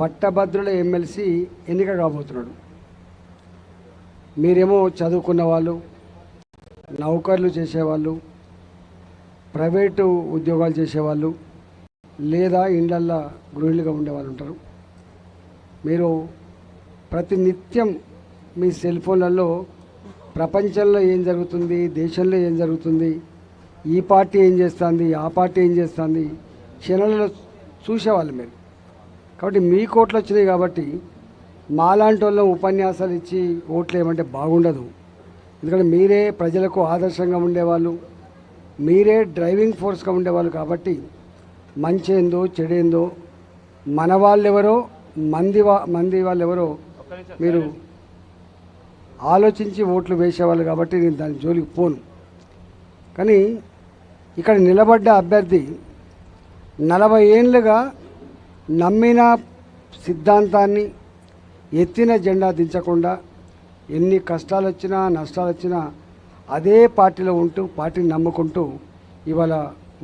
పట్టభద్రుల ఎమ్మెల్సీ ఎన్నిక కాబోతున్నాడు. మీరేమో చదువుకున్న వాళ్ళు నౌకర్లు చేసేవాళ్ళు ప్రైవేటు ఉద్యోగాలు చేసేవాళ్ళు లేదా ఇండ్లల్లో గృహిణులుగా ఉండేవాళ్ళు ఉంటారు. మీరు ప్రతి నిత్యం మీ సెల్ ఫోన్లలో ప్రపంచంలో ఏం జరుగుతుంది దేశంలో ఏం జరుగుతుంది ఈ పార్టీ ఏం చేస్తుంది ఆ పార్టీ ఏం చేస్తుంది క్షణాలలో చూసేవాళ్ళు మీరు. కాబట్టి మీ కోట్లు వచ్చినాయి కాబట్టి మాలాంటి వాళ్ళం ఉపన్యాసాలు ఇచ్చి ఓట్లు ఏమంటే బాగుండదు. ఎందుకంటే మీరే ప్రజలకు ఆదర్శంగా ఉండేవాళ్ళు మీరే డ్రైవింగ్ ఫోర్స్గా ఉండేవాళ్ళు కాబట్టి మంచి ఏందో చెడేందో మన వాళ్ళెవరో మంది వా మంది వాళ్ళెవరో మీరు ఆలోచించి ఓట్లు వేసేవాళ్ళు కాబట్టి నేను దాని జోలికి పోను. కానీ ఇక్కడ నిలబడ్డ అభ్యర్థి నలభై ఏళ్ళుగా నమ్మిన సిద్ధాంతాన్ని ఎత్తిన జెండా దించకుండా ఎన్ని కష్టాలు వచ్చినా నష్టాలు వచ్చినా అదే పార్టీలో ఉంటూ పార్టీని నమ్ముకుంటూ ఇవాళ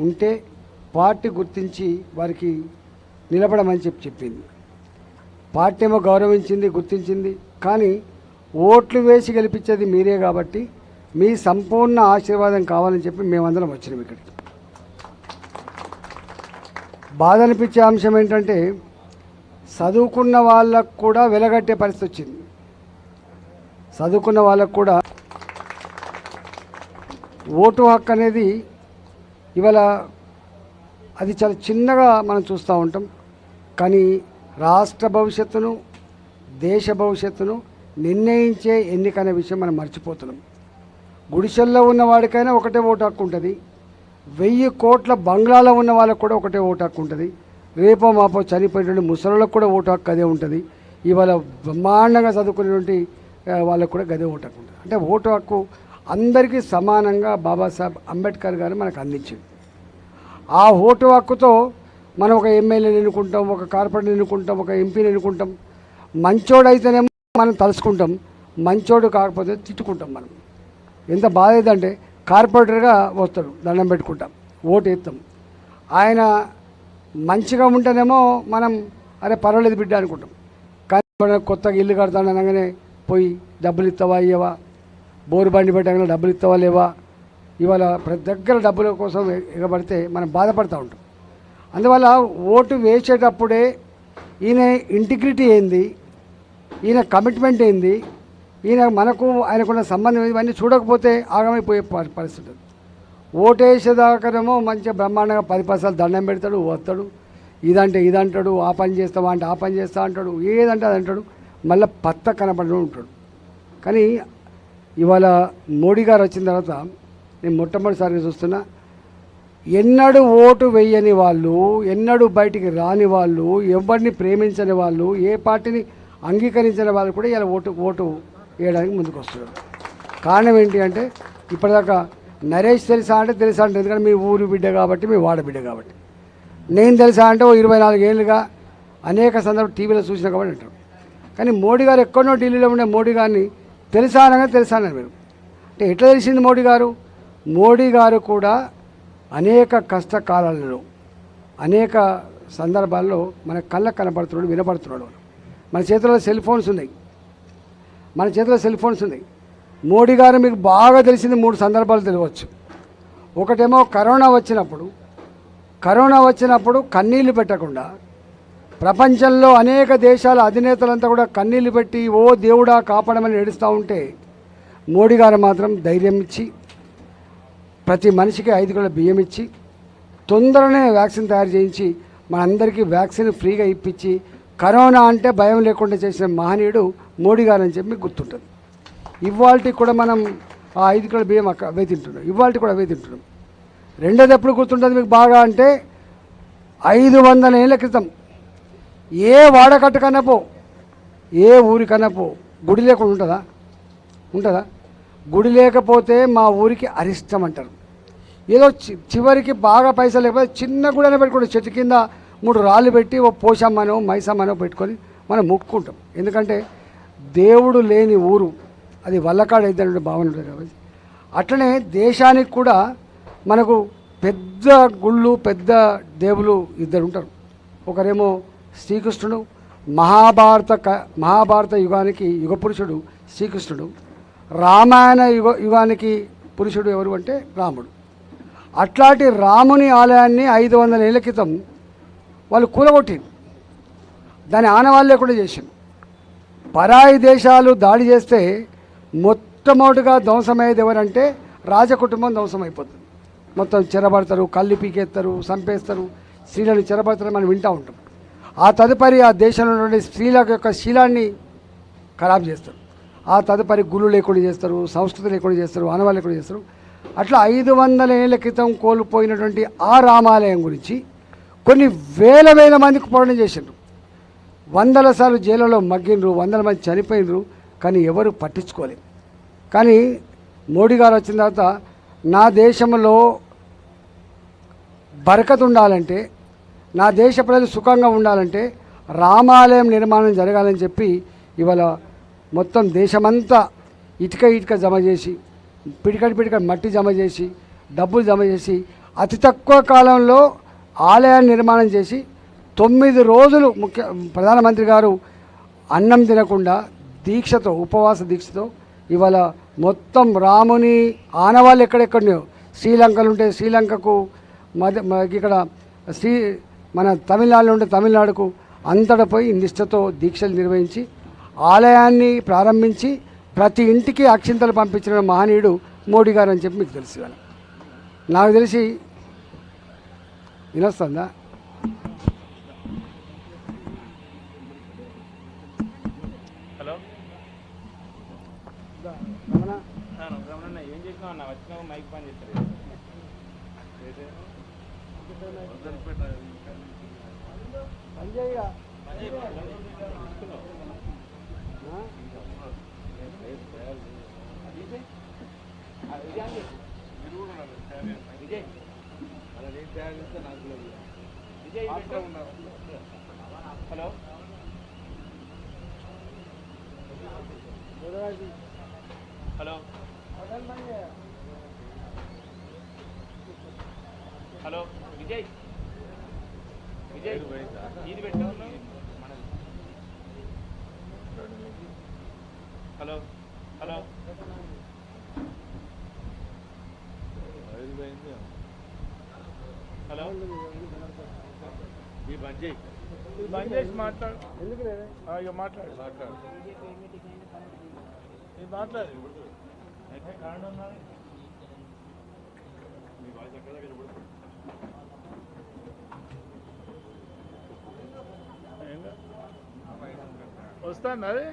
ఉంటే పార్టీ గుర్తించి వారికి నిలబడమని చెప్పి చెప్పింది. పార్టీ ఏమో గౌరవించింది గుర్తించింది కానీ ఓట్లు వేసి గెలిపించేది మీరే కాబట్టి మీ సంపూర్ణ ఆశీర్వాదం కావాలని చెప్పి మేమందరం వచ్చినాం ఇక్కడికి. బాధ అనిపించే అంశం ఏంటంటే చదువుకున్న వాళ్ళకు కూడా వెలగట్టే పరిస్థితి వచ్చింది. చదువుకున్న వాళ్ళకు కూడా ఓటు హక్కు అనేది ఇవాళ అది చాలా చిన్నగా మనం చూస్తూ ఉంటాం. కానీ రాష్ట్ర భవిష్యత్తును దేశ భవిష్యత్తును నిర్ణయించే ఎన్నిక అనే విషయం మనం మర్చిపోతున్నాం. గుడిసెల్లో ఉన్న వాడికైనా ఒకటే ఓటు హక్కు ఉంటుంది. వెయ్యి కోట్ల బంగ్లాలో ఉన్న వాళ్ళకు కూడా ఒకటే ఓటు హక్కు ఉంటుంది. రేపో మాపో చనిపోయినటువంటి ముసలిళ్ళకు కూడా ఓటు హక్కు అదే ఉంటుంది. ఇవాళ బ్రహ్మాండంగా చదువుకునేటువంటి వాళ్ళకు కూడా గదే ఓటు హక్కు ఉంటుంది. అంటే ఓటు హక్కు అందరికీ సమానంగా బాబాసాహెబ్ అంబేద్కర్ గారు మనకు అందించింది. ఆ ఓటు హక్కుతో మనం ఒక ఎమ్మెల్యేని ఎన్నుకుంటాం ఒక కార్పొరేటర్ ఎన్నుకుంటాం ఒక ఎంపీని ఎన్నుకుంటాం. మంచోడైతేనేమో మనం తలుసుకుంటాం మంచోడు కాకపోతే తిట్టుకుంటాం మనం. ఎంత బాధ అంటే కార్పొరేటర్గా వస్తాడు దండం పెట్టుకుంటాం ఓటు ఇస్తాం ఆయన మంచిగా ఉంటేనేమో మనం అరే పర్వాలేదు బిడ్డ అనుకుంటాం. కానీ కొత్తగా ఇల్లు కడతాను అనగానే పోయి డబ్బులు ఇస్తావా ఇవ్వవా బోరు బండి పెట్టగానే డబ్బులు ఇస్తావా లేవా? ఇవాళ ప్రతి దగ్గర డబ్బుల కోసం ఎ- ఎగబడితే మనం బాధపడుతూ ఉంటాం. అందువల్ల ఓటు వేసేటప్పుడే ఈయన ఇంటిగ్రిటీ ఏంది? ఈయన కమిట్మెంట్ ఏంది? ఈయన మనకు ఆయనకున్న సంబంధం ఇవన్నీ చూడకపోతే ఆగమైపోయే ప- పరిస్థితి ఉంది. ఓటేసేదాకానేమో మంచిగా బ్రహ్మాండంగా పది పైసలు దండం పెడతాడు వస్తాడు. ఇదంటే ఇదంటాడు ఆ పని చేస్తావా అంటే ఆ పని చేస్తా అంటాడు ఏదంటే అది అంటాడు. మళ్ళీ పత్త కనపడి ఉంటాడు. కానీ ఇవాళ మోడీ గారు వచ్చిన తర్వాత నేను మొట్టమొదటిసారిగా చూస్తున్నా ఎన్నడూ ఓటు వేయని వాళ్ళు ఎన్నడూ బయటికి రాని వాళ్ళు ఎవరిని ప్రేమించని వాళ్ళు ఏ పార్టీని అంగీకరించని వాళ్ళు కూడా ఇలా ఓటు ఓటు వేయడానికి ముందుకు వస్తున్నారు కారణం ఏంటి అంటే ఇప్పటిదాకా నరేష్ తెలుసా అంటే తెలుసా అంటే ఎందుకంటే మీ ఊరు బిడ్డ కాబట్టి మీ వాడ బిడ్డ కాబట్టి. నేను తెలుసా అంటే ఓ ఇరవై నాలుగు ఏళ్ళుగా అనేక సందర్భం టీవీలో చూసిన కాబట్టి అంటారు. కానీ మోడీ గారు ఎక్కడో ఢిల్లీలో ఉండే మోడీ గారిని తెలుసా అనగా తెలుసా అన్నారు మీరు. అంటే ఎట్లా తెలిసింది మోడీ గారు? మోడీ గారు కూడా అనేక కష్టకాలాలలో అనేక సందర్భాల్లో మన కళ్ళకు కనపడుతున్నాడు వినపడుతున్నాడు. మన చేతిలో సెల్ ఫోన్స్ ఉన్నాయి. మన చేతిలో సెల్ ఫోన్స్ ఉన్నాయి. మోడీ గారు మీకు బాగా తెలిసింది మూడు సందర్భాలు తెలియవచ్చు. ఒకటేమో కరోనా వచ్చినప్పుడు కరోనా వచ్చినప్పుడు కన్నీళ్ళు పెట్టకుండా ప్రపంచంలో అనేక దేశాల అధినేతలంతా కూడా కన్నీళ్ళు పెట్టి ఓ దేవుడా కాపాడమని ఏడుస్తూ ఉంటే మోడీ గారు మాత్రం ధైర్యం ఇచ్చి ప్రతి మనిషికి ఐదు కిలోల బియ్యం ఇచ్చి తొందరనే వ్యాక్సిన్ తయారు చేయించి మనందరికీ వ్యాక్సిన్ ఫ్రీగా ఇప్పించి కరోనా అంటే భయం లేకుండా చేసిన మహనీయుడు మోడీ గారు అని చెప్పి గుర్తుంటుంది. ఇవాళకి కూడా మనం ఆ ఐదు కిలో బియ్యం అక్క అవే తింటున్నాం. ఇవాళకి కూడా అవే తింటున్నాం. రెండోది ఎప్పుడు గుర్తుంటుంది మీకు బాగా అంటే ఐదు వందల ఏళ్ళ క్రితం. ఏ వాడకట్టు కన్నా పో ఏ ఊరి పో గుడి లేకుండా ఉంటుందా? ఉంటుందా? గుడి లేకపోతే మా ఊరికి అరిష్టం అంటారు. ఏదో చి- చివరికి బాగా పైసలు లేకపోతే చిన్న గుడనే పెట్టుకుంటాం. చెట్టు కింద మూడు రాళ్ళు పెట్టి ఓ పోషమ్మనో మైసమ్మనో పెట్టుకొని మనం ముక్కుంటాం ఎందుకంటే దేవుడు లేని ఊరు అది వల్లకాడు అయితే భావన ఉంటుంది కాబట్టి. అట్లనే దేశానికి కూడా మనకు పెద్ద గుళ్ళు పెద్ద దేవులు ఇద్దరు ఉంటారు. ఒకరేమో శ్రీకృష్ణుడు మహాభారత క మహాభారత యుగానికి యుగ పురుషుడు శ్రీకృష్ణుడు రామాయణ యుగ యుగానికి పురుషుడు ఎవరు అంటే రాముడు. అట్లాంటి రాముని ఆలయాన్ని ఐదు వందల ఏళ్ళ క్రితం వాళ్ళు కూలగొట్టింది దాని ఆనవాళ్ళే కూడా చేసింది పరాయి దేశాలు దాడి చేస్తే మొట్టమొదటిగా ధ్వంసమయ్యేది ఎవరంటే రాజకుటుంబం ధ్వంసమైపోతుంది. మొత్తం చెరబడతారు కళ్ళు పీకేస్తారు చంపేస్తారు స్త్రీలను చెరబడతారు మనం వింటూ ఉంటాం. ఆ తదుపరి ఆ దేశంలో ఉన్నటువంటి స్త్రీల యొక్క శీలాన్ని ఖరాబ్ చేస్తారు. ఆ తదుపరి గుళ్ళు లేకుండా చేస్తారు సంస్కృతి లేకుండా చేస్తారు ఆనవాళ్ళు లేకుండా చేస్తారు. అట్లా ఐదు వందల ఏళ్ళ క్రితం కోల్పోయినటువంటి ఆ రామాలయం గురించి కొన్ని వేల వేల మందికి పోరాటం చేసిండ్రు. వందల సార్లు జైలులో మగ్గినరు వందల మంది చనిపోయినరు కానీ ఎవరు పట్టించుకోలేదు. కానీ మోడీ గారు వచ్చిన తర్వాత నా దేశంలో బరకత్ ఉండాలంటే నా దేశ ప్రజలు సుఖంగా ఉండాలంటే రామాలయం నిర్మాణం జరగాలని చెప్పి ఇవాళ మొత్తం దేశమంతా ఇటుక ఇటుక జమ చేసి పిడికడి పిడికడి మట్టి జమ చేసి డబ్బులు జమ చేసి అతి తక్కువ కాలంలో ఆలయాన్ని నిర్మాణం చేసి తొమ్మిది రోజులు ముఖ్య ప్రధానమంత్రి గారు అన్నం తినకుండా దీక్షతో ఉపవాస దీక్షతో ఇవాళ మొత్తం రాముని ఆనవాళ్ళు ఎక్కడెక్కడో శ్రీలంకలు ఉంటే శ్రీలంకకు మధ్య ఇక్కడ శ్రీ మన తమిళనాడులో ఉంటే తమిళనాడుకు అంతటా పోయి నిష్ఠతో దీక్షలు నిర్వహించి ఆలయాన్ని ప్రారంభించి ప్రతి ఇంటికి అక్షింతలు పంపించిన మహనీయుడు మోడీ గారు అని చెప్పి మీకు తెలుసు నాకు తెలిసి వినొస్తుందా? రమణ రమణ ఏం చేసినావు అన్న వచ్చినావు మైక్ పని చేస్తారు సంజయ్గా Vijay Vijay hello hello. Hello Vijay. Vijay ఇది పెట్టు. Hello hello. హలో. ఈ బంద్ చేయి. బంద్ చేసి మాట్లాడు. ఎందుకు లేదా? ఆ, ఇక మాట్లాడు. మాట్లాడు? వస్తాను అది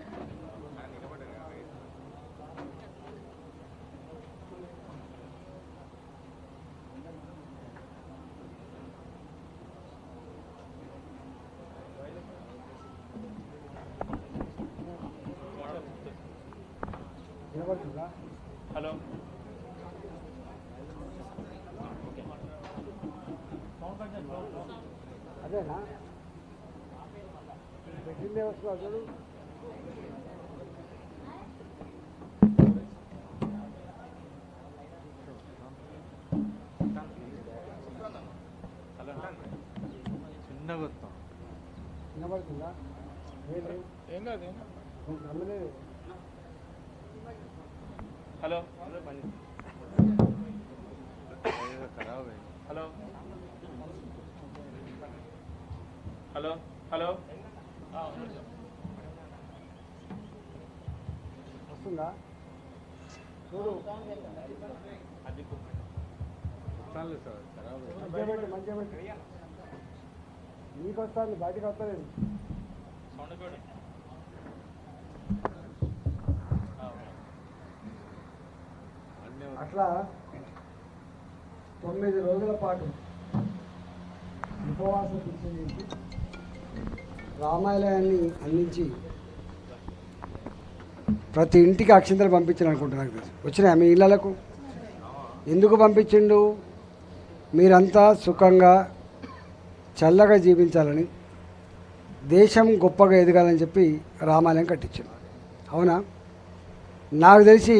వినపడుతుందా హలో అదేనా? పెట్టిందే వస్తున్నా చూడు చిన్నగా వస్తాం వినపడుతుందా లేదు ఏం కాదు నమ్మలేదు? హలో. చేయి. హలో. Hello hello. వస్తుందా? చూడు. అది మంచిగా పెట్టు మంచిగా పెట్టు. నీకు వస్తుంది బయటకు వస్తలేదు. కూడా అట్లా తొమ్మిది రోజుల పాటు ఉపవాస చేసి రామాలయాన్ని అందించి ప్రతి ఇంటికి అక్షింతలు పంపించాను అనుకుంటున్నాను నాకు తెలిసి వచ్చినాయా మీ ఇళ్ళకు ఎందుకు పంపించిండు? మీరంతా సుఖంగా చల్లగా జీవించాలని దేశం గొప్పగా ఎదగాలని చెప్పి రామాలయం కట్టించాడు. అవునా? నాకు తెలిసి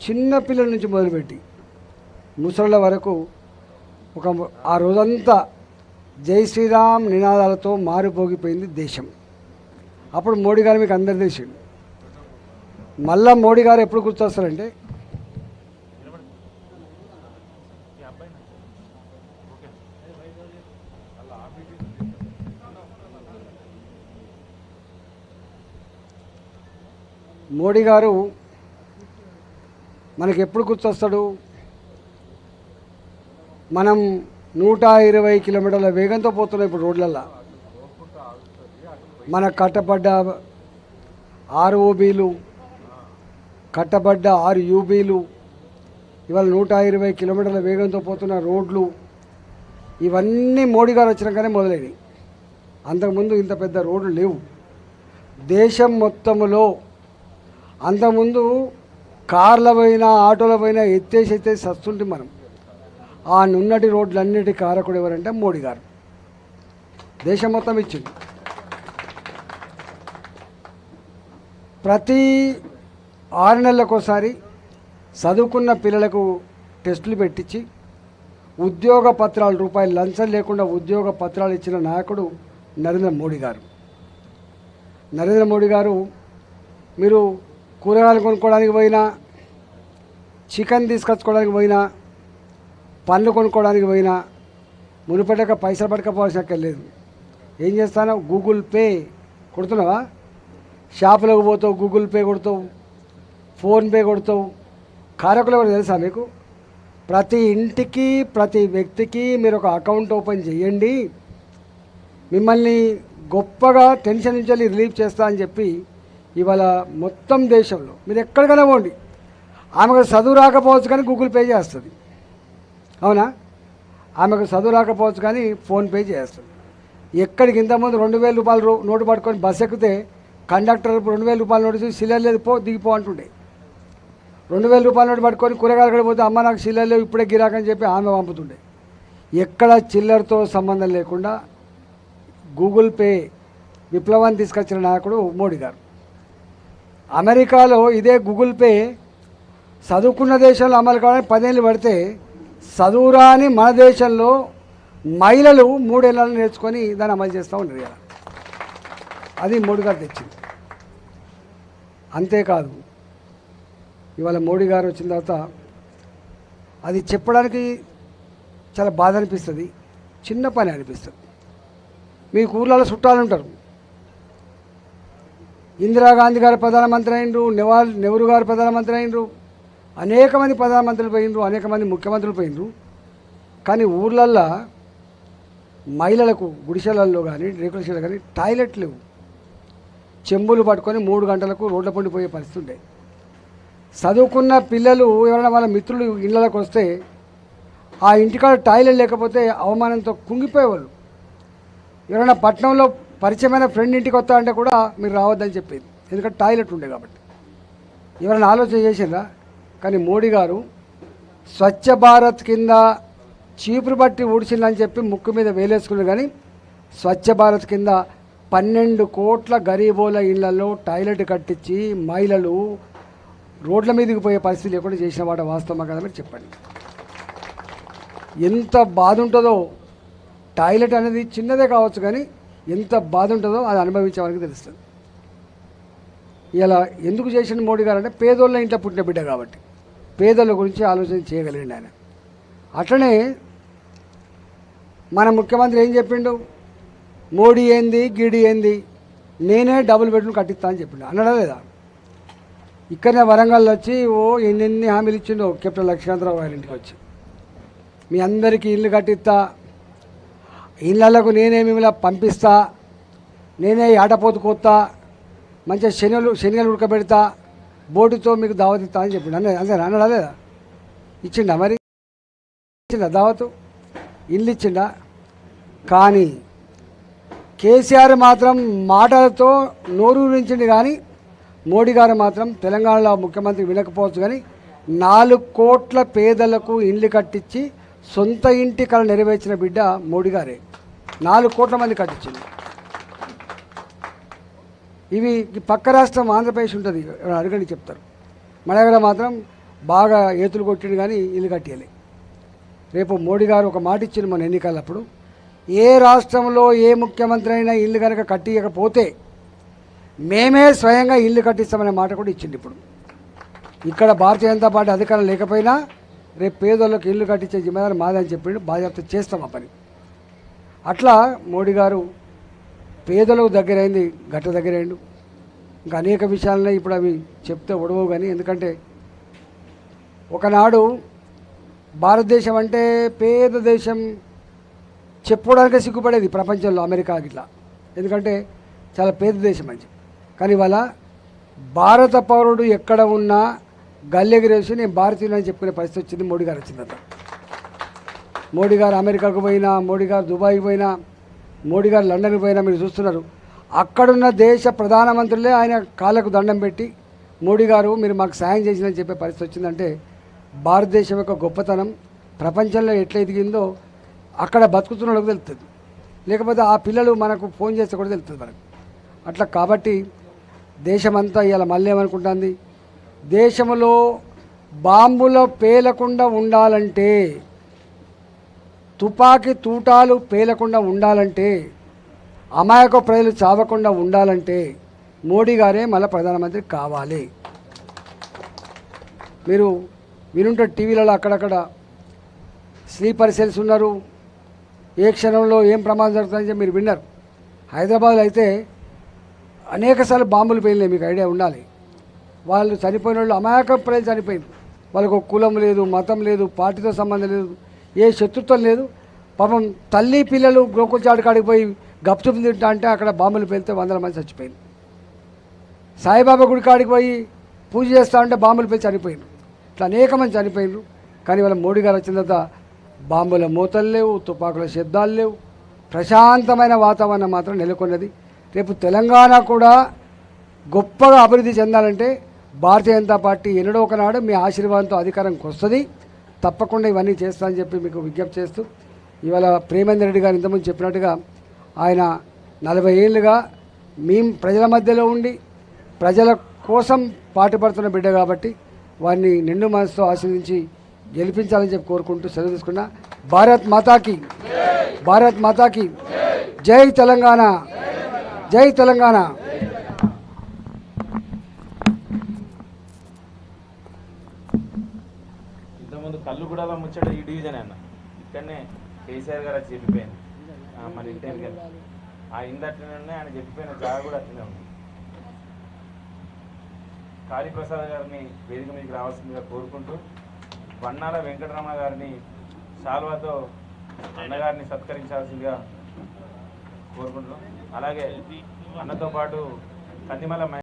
చిన్న పిల్లల నుంచి మొదలుపెట్టి ముసళ్ళ వరకు ఒక ఆ రోజంతా జై శ్రీరామ్ నినాదాలతో మారిపోగిపోయింది దేశం. అప్పుడు మోడీ గారు మీకు అందరు తెలిసిండు మళ్ళా మోడీ గారు ఎప్పుడు గుర్తొస్తారంటే? మోడీ గారు మనకి ఎప్పుడు గుర్తొస్తాడు? మనం నూట ఇరవై కిలోమీటర్ల వేగంతో పోతున్నాయి ఇప్పుడు రోడ్లల్లో. మన కట్టబడ్డ ఆరు ఓబీలు కట్టబడ్డ ఆరు యూబీలు ఇవాళ నూట ఇరవై కిలోమీటర్ల వేగంతో పోతున్న రోడ్లు ఇవన్నీ మోడీ గారు వచ్చినాకనే మొదలైనవి. అంతకుముందు ఇంత పెద్ద రోడ్లు లేవు. దేశం మొత్తములో అంతకుముందు కార్ల పైన ఆటోల పైన ఎత్తేసి ఎత్తేసి వస్తుంటే మనం. ఆ నున్నటి రోడ్లన్నిటి కారకుడు ఎవరంటే మోడీ గారు. దేశం మొత్తం ఇచ్చింది. ప్రతి ఆరు నెలలకోసారి చదువుకున్న పిల్లలకు టెస్టులు పెట్టించి ఉద్యోగ పత్రాలు రూపాయలు లంచం లేకుండా ఉద్యోగ పత్రాలు ఇచ్చిన నాయకుడు నరేంద్ర మోడీ గారు. నరేంద్ర మోడీ గారు మీరు కూరగాయలు కొనుక్కోవడానికి పోయినా చికెన్ తీసుకొచ్చుకోవడానికి పోయినా పండ్లు కొనుక్కోవడానికి పోయినా మునిపటక పైసలు పట్టుకపోవాల్సిన లేదు ఏం చేస్తాను? గూగుల్ పే కొడుతున్నావా? షాపులకు పోతావు గూగుల్ పే కొడతావు ఫోన్పే కొడతావు. కారకులు కూడా తెలుసా మీకు? ప్రతి ఇంటికి ప్రతి వ్యక్తికి మీరు ఒక అకౌంట్ ఓపెన్ చేయండి. మిమ్మల్ని గొప్పగా టెన్షన్ నుంచి వెళ్ళి రిలీఫ్ చేస్తా అని చెప్పి ఇవాళ మొత్తం దేశంలో మీరు ఎక్కడికైనా పోండి. ఆమెకు చదువు రాకపోవచ్చు కానీ గూగుల్ పే చేస్తుంది. అవునా? ఆమెకు చదువు రాకపోవచ్చు కానీ ఫోన్పే చేస్తుంది. ఎక్కడికి ఇంతకుముందు రెండు వేల రూపాయలు నోటు పట్టుకొని బస్సు ఎక్కితే కండక్టర్ రెండు వేల రూపాయల నోటు చూసి సిల్లర్ లేదు పో దిగిపో అంటుండే. రెండు వేల రూపాయల నోటు పట్టుకొని కూరగాయలు కూడా పోతే అమ్మ నాకు సిల్లర్ లేవు ఇప్పుడే గిరాకని చెప్పి ఆమె పంపుతుండే. ఎక్కడ చిల్లరతో సంబంధం లేకుండా గూగుల్ పే విప్లవాన్ని తీసుకొచ్చిన నాయకుడు మోడీ గారు. అమెరికాలో ఇదే గూగుల్ పే చదువుకున్న దేశంలో అమలు కావడానికి పదేళ్ళు పడితే చదువురాని మన దేశంలో మహిళలు మూడేళ్ళలో నేర్చుకొని దాన్ని అమలు చేస్తూ ఉన్నారు ఇలా అది మోడీ గారు తెచ్చింది. అంతేకాదు ఇవాళ మోడీ గారు వచ్చిన తర్వాత అది చెప్పడానికి చాలా బాధ అనిపిస్తుంది చిన్న పని అనిపిస్తుంది. మీ ఊర్లలో చుట్టాలు ఉంటారు. ఇందిరాగాంధీ గారు ప్రధానమంత్రి అయినరు నెవాల్ నెహ్రూ గారు ప్రధానమంత్రి అయినరు అనేక మంది ప్రధానమంత్రులు పోయినరు అనేక మంది ముఖ్యమంత్రులు పోయినరు కానీ ఊర్లల్లో మహిళలకు గుడిసెలల్లో కానీ రేకుల కానీ టాయిలెట్ లేవు. చెంబులు పట్టుకొని మూడు గంటలకు రోడ్ల పండిపోయే పరిస్థితి ఉండే. చదువుకున్న పిల్లలు ఎవరైనా వాళ్ళ మిత్రులు ఇళ్ళకి వస్తే ఆ ఇంటికాడ టాయిలెట్ లేకపోతే అవమానంతో కుంగిపోయేవాళ్ళు. ఎవరైనా పట్టణంలో పరిచయమైన ఫ్రెండ్ ఇంటికి వస్తా అంటే కూడా మీరు రావద్దని చెప్పేది. ఎందుకంటే టాయిలెట్ ఉండే కాబట్టి. ఎవరైనా ఆలోచన చేసిందా కానీ మోడీ గారు స్వచ్ఛ భారత్ కింద చీపురు బట్టి ఊడ్చిందని చెప్పి ముక్కు మీద వేలేసుకున్నారు కానీ స్వచ్ఛ భారత్ కింద పన్నెండు కోట్ల గరీబోల ఇళ్ళలో టాయిలెట్ కట్టించి మహిళలు రోడ్ల మీదకి పోయే పరిస్థితి లేకుండా చేసిన మాట వాస్తవమా కదా మీరు చెప్పండి. ఎంత బాధ ఉంటుందో టాయిలెట్ అనేది చిన్నదే కావచ్చు కానీ ఎంత బాధ ఉంటుందో అది అనుభవించే వాళ్ళకి తెలుస్తుంది. ఇలా ఎందుకు చేసిన మోడీ గారు అంటే పేదోళ్ళ ఇంట్లో పుట్టిన బిడ్డ కాబట్టి. పేదల గురించి ఆలోచన చేయగలిగిండు ఆయన. అట్లనే మన ముఖ్యమంత్రి ఏం చెప్పిండు? మోడీ ఏంది గిడి ఏంది నేనే డబుల్ బెడ్రూమ్ కట్టిస్తా అని చెప్పిండు. అనడా లేదా? ఇక్కడనే వరంగల్ వచ్చి ఓ ఎన్నెన్ని హామీలు ఇచ్చిండో కెప్టెన్ లక్ష్మీకాంతరావు గారి ఇంటికి వచ్చి. మీ అందరికీ ఇల్లు కట్టిస్తా ఇళ్ళకు నేనే మిమ్మల్ని పంపిస్తా నేనే ఆటపోతు కోస్తా మంచిగా శనగలు శనిగలు ఉడకబెడతా బోటుతో మీకు దావత్ ఇస్తా అని చెప్పిండు. అన్న అంతే అన్నాడా లేదా ఇచ్చిండా మరి? ఇచ్చిండా దావతు? ఇల్లు ఇచ్చిండా? కానీ కేసీఆర్ మాత్రం మాటలతో నోరూరించింది కానీ మోడీ గారు మాత్రం తెలంగాణలో ముఖ్యమంత్రి వినకపోవచ్చు కానీ నాలుగు కోట్ల పేదలకు ఇండ్లు కట్టించి సొంత ఇంటి కళ నెరవేర్చిన బిడ్డ మోడీ గారే. నాలుగు కోట్ల మంది కట్టించింది ఇవి పక్క రాష్ట్రం ఆంధ్రప్రదేశ్ ఉంటుంది. అడగండి చెప్తారు. మన దగ్గర మాత్రం బాగా ఏతులు కొట్టిండు కానీ ఇల్లు కట్టేయాలి. రేపు మోడీ గారు ఒక మాట ఇచ్చింది మన ఎన్నికలప్పుడు ఏ రాష్ట్రంలో ఏ ముఖ్యమంత్రి అయినా ఇల్లు కనుక కట్టియకపోతే మేమే స్వయంగా ఇల్లు కట్టిస్తామనే మాట కూడా ఇచ్చింది ఇప్పుడు. ఇక్కడ భారతీయ జనతా పార్టీ అధికారం లేకపోయినా రేపు పేదోళ్ళకి ఇల్లు కట్టించే జిమ్మేదారు మాదని చెప్పిండు. బాధ్యత చేస్తాం ఆ పని. అట్లా మోడీ గారు పేదలకు దగ్గరైంది గట్ట దగ్గరైండు. ఇంకా అనేక విషయాలనే ఇప్పుడు అవి చెప్తే ఉడవవు కానీ ఎందుకంటే ఒకనాడు భారతదేశం అంటే పేద దేశం చెప్పుకోవడానికే సిగ్గుపడేది ప్రపంచంలో అమెరికా ఇట్లా ఎందుకంటే చాలా పేద దేశం అని చెప్పి. కానీ ఇవాళ భారత పౌరుడు ఎక్కడ ఉన్నా గల్లెగిరేసి నేను భారతీయులని చెప్పుకునే పరిస్థితి వచ్చింది మోడీ గారు వచ్చిందంట. తర్వాత మోడీ గారు అమెరికాకు పోయినా మోడీ గారు దుబాయ్కి పోయినా మోడీ గారు లండన్కి పోయినా మీరు చూస్తున్నారు. అక్కడున్న దేశ ప్రధానమంత్రులే ఆయన కాళ్ళకు దండం పెట్టి మోడీ గారు మీరు మాకు సాయం చేసిందని చెప్పే పరిస్థితి వచ్చిందంటే భారతదేశం యొక్క గొప్పతనం ప్రపంచంలో ఎట్లా ఎదిగిందో అక్కడ బతుకుతున్న వాళ్ళకి తెలుస్తుంది లేకపోతే ఆ పిల్లలు మనకు ఫోన్ చేస్తే కూడా తెలుస్తుంది మనకు. అట్లా కాబట్టి దేశమంతా ఇలా మళ్ళీ ఏమనుకుంటుంది? దేశంలో బాంబులో పేలకుండా ఉండాలంటే తుపాకీ తూటాలు పేలకుండా ఉండాలంటే అమాయక ప్రజలు చావకుండా ఉండాలంటే మోడీ గారే మళ్ళీ ప్రధానమంత్రి కావాలి. మీరు వినుంటే టీవీలలో అక్కడక్కడ స్లీపర్ సెల్స్ ఉన్నారు. ఏ క్షణంలో ఏం ప్రమాదం జరుగుతుందని మీరు విన్నారు. హైదరాబాద్లో అయితే అనేకసార్లు బాంబులు పేలినాయి మీకు ఐడియా ఉండాలి. వాళ్ళు చనిపోయిన వాళ్ళు అమాయక ప్రజలు చనిపోయింది వాళ్ళకు కులం లేదు మతం లేదు పార్టీతో సంబంధం లేదు. ఏ శత్రుత్వం లేదు. పాపం తల్లి పిల్లలు గోకుల్ కాడికి పోయి గప్చుపు తింటా అంటే అక్కడ బాంబులు పెళ్తే వందల మంది చచ్చిపోయింది సాయిబాబా గుడి కాడికి పోయి పూజ చేస్తా ఉంటే బాంబులు పెళ్ళి చనిపోయిండ్రు ఇట్లా అనేక మంది చనిపోయినారు కానీ వాళ్ళ మోడీ గారు వచ్చిన తర్వాత బాంబుల మూతలు లేవు తుపాకుల శబ్దాలు లేవు. ప్రశాంతమైన వాతావరణం మాత్రం నెలకొన్నది. రేపు తెలంగాణ కూడా గొప్పగా అభివృద్ధి చెందాలంటే భారతీయ జనతా పార్టీ ఎన్నడో ఒకనాడు మీ ఆశీర్వాదంతో అధికారంకి వస్తుంది. తప్పకుండా ఇవన్నీ చేస్తానని చెప్పి మీకు విజ్ఞప్తి చేస్తూ ఇవాళ ప్రేమేందర్ రెడ్డి గారు ఇంతకుముందు చెప్పినట్టుగా ఆయన నలభై ఏళ్ళుగా మేము ప్రజల మధ్యలో ఉండి ప్రజల కోసం పాటుపడుతున్న బిడ్డ కాబట్టి వారిని నిండు మనసుతో ఆశీర్వించి గెలిపించాలని చెప్పి కోరుకుంటూ సెలవు తీసుకున్నా. భారత్ మాతాకి భారత్ మాతాకి జై తెలంగాణ జై తెలంగాణ. ఇంతకుముందు కూడా ముచ్చట ఈ డివిజన్ అన్న. ఇక్కడనే కేసీఆర్ గారు వచ్చి చెప్పిపోయింది. మరి ఇంటి ఆ ఇంటి అట్లనే ఉన్నాయి ఆయన చెప్పిపోయిన జాగ కూడా అట్లనే ఉంది. కాళీప్రసాద్ గారిని వేదిక మీదకి రావాల్సిందిగా కోరుకుంటూ వన్నాల వెంకటరమణ గారిని శాల్వాతో అన్నగారిని సత్కరించాల్సిందిగా కోరుకుంటున్నాం. అలాగే అన్నతో పాటు కందిమల